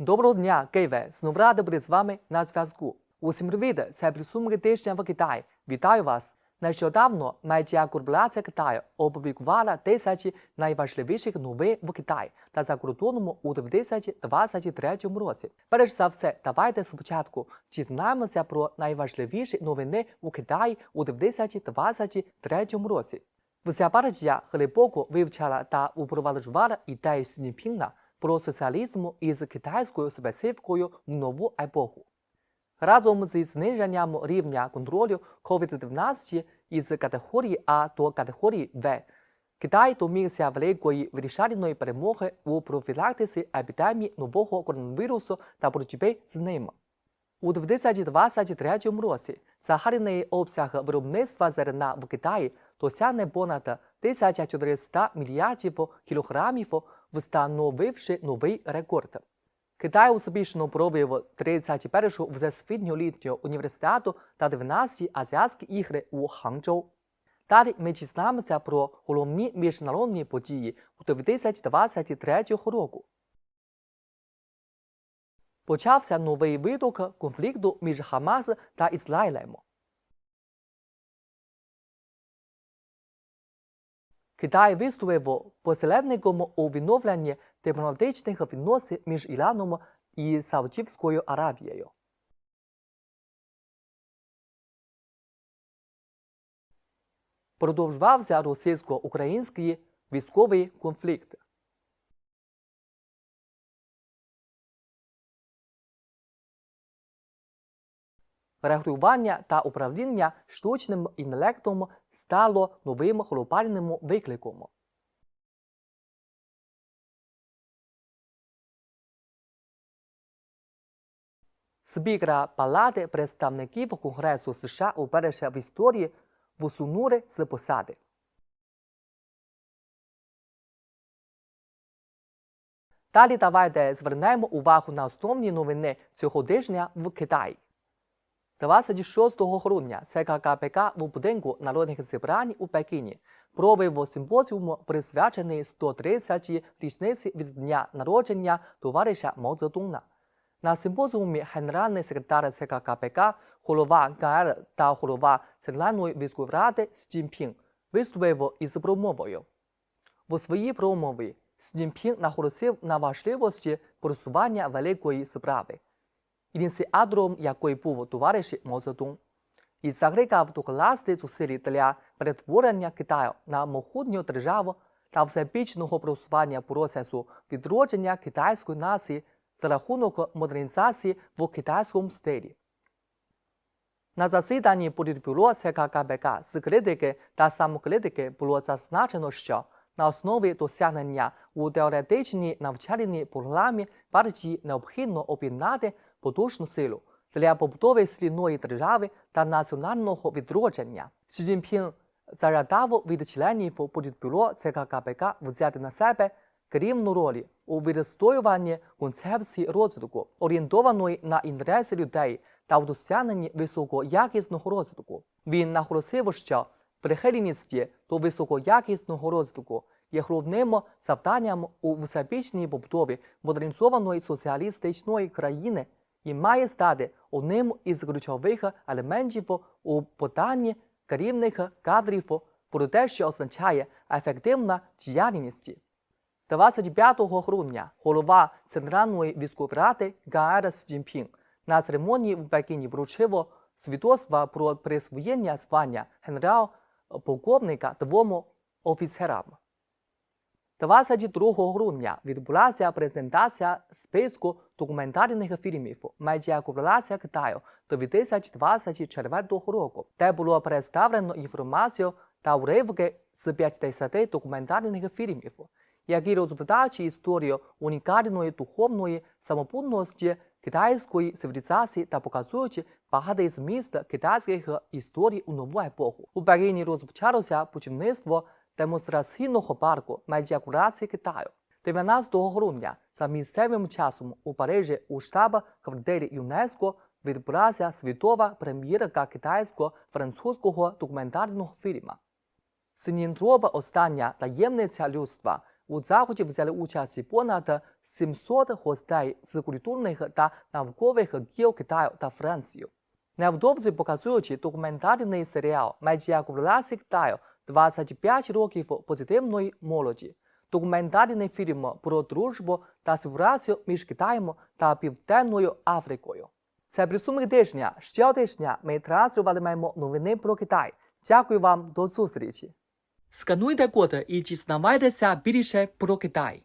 Доброго дня, Києве! Знову радий бути з вами на зв'язку. Усім привіт! Це підсумки тижня в Китаї. Вітаю вас! Нещодавно медіакорпорація Китаю опублікувала тисячі найважливіших новин в Китаї та за кордоном у 2023 році. Перш за все, давайте спочатку дізнаємося про найважливіші новини у Китаї у 2023 році. Вся партія глибоко вивчала та упроваджувала ідеї Сіньпінга про соціалізм із китайською специфікою в нову епоху. Разом зі зниженням рівня контролю COVID-19 із категорії А до категорії В, Китай домігся великої вирішальної перемоги у профілактиці епідемії нового коронавірусу та боротьби з ним. У 2023 році загальний обсяг виробництва зерна в Китаї досягне понад 1400 мільярдів кілограмів, встановивши новий рекорд. Китай успішно провів 31-шу всесвітню літню університету та 12 азіатські ігри у Ханчжоу. Далі ми дізнаємося про головні міжнародні події у 2023 року. Почався новий виток конфлікту між Хамас та Ізраїлем. Китай висловив посередником у відновленні дипломатичних відносин між Іраном і Саудівською Аравією. Продовжувався російсько-український військовий конфлікт. Регулювання та управління штучним інтелектом стало новим глобальним викликом. Спікера Палати представників Конгресу США уперше в історії висунули з посади. Далі давайте звернемо увагу на основні новини цього тижня в Китаї. 26 грудня ЦККПК в будинку народних зібрань у Пекіні провів симпозіум, присвячений 130 річниці від дня народження товариша Цзедуна. На симпозіумі генеральний секретар ЦККПК, голова КР та голова Центральної військової ради Сіньпін виступив із промовою. У своїй промові Сіньпін наголосив на важливості просування великої справи ініціатором якої був товариш Мао Цзедун, і закликав докласти зусиль для перетворення Китаю на могутню державу та всебічного просування процесу відродження китайської нації за рахунок модернізації в китайському стилі. На засіданні політбюро ЦККБК з критики та самокритики було зазначено, що на основі досягнення у теоретичній навчальній програмі партії необхідно об'єднати потужну силу для побудови сильної держави та національного відродження. Сі Цзіньпін зарадав від членів політбюро ЦККБК взяти на себе керівну роль у відстоюванні концепції розвитку, орієнтованої на інтереси людей та в досягненні високоякісного розвитку. Він наголосив, що прихильність до високоякісного розвитку є головним завданням у всебічній побудові модернізованої соціалістичної країни і має стати одним із ключових елементів у поданні керівних кадрів про те, що означає ефективна діяльність. 25 грудня голова Центральної військової ради КР Сіньпін на церемонії в Пекіні вручив свідоцтва про присвоєння звання генерал-полковника двом офіцерам. 22 грудня відбулася презентація списку документальних фільмів Медіакорпорація Китаю 2024 року, де було представлено інформацію та уривки з 50 документальних фільмів, які розповідають історію унікальної духовної самобутності китайської цивілізації та показують багатий зміст китайських історій у нову епоху. У Пекіні розпочалося будівництво демонстраційного парку медіакурації Китаю. 19 грудня за місцевим часом у Парижі у штаб-квартирі ЮНЕСКО відбулася світова прем'єрка китайського французького документального фільму. Синінтроба остання таємниця людства у заході взяли участь понад 700 гостей з культурних та наукових кіл Китаю та Франції. Невдовзі показуючи документальний серіал «Медіа Курлясі Китаю» 25 років позитивної молоді. Документальний фільм про дружбу та співпрацю між Китаєм та Південною Африкою. Це підсумок тижня. Ще тижня ми транслюватимемо новини про Китай. Дякую вам до зустрічі. Скануйте код і дізнавайтеся більше про Китай.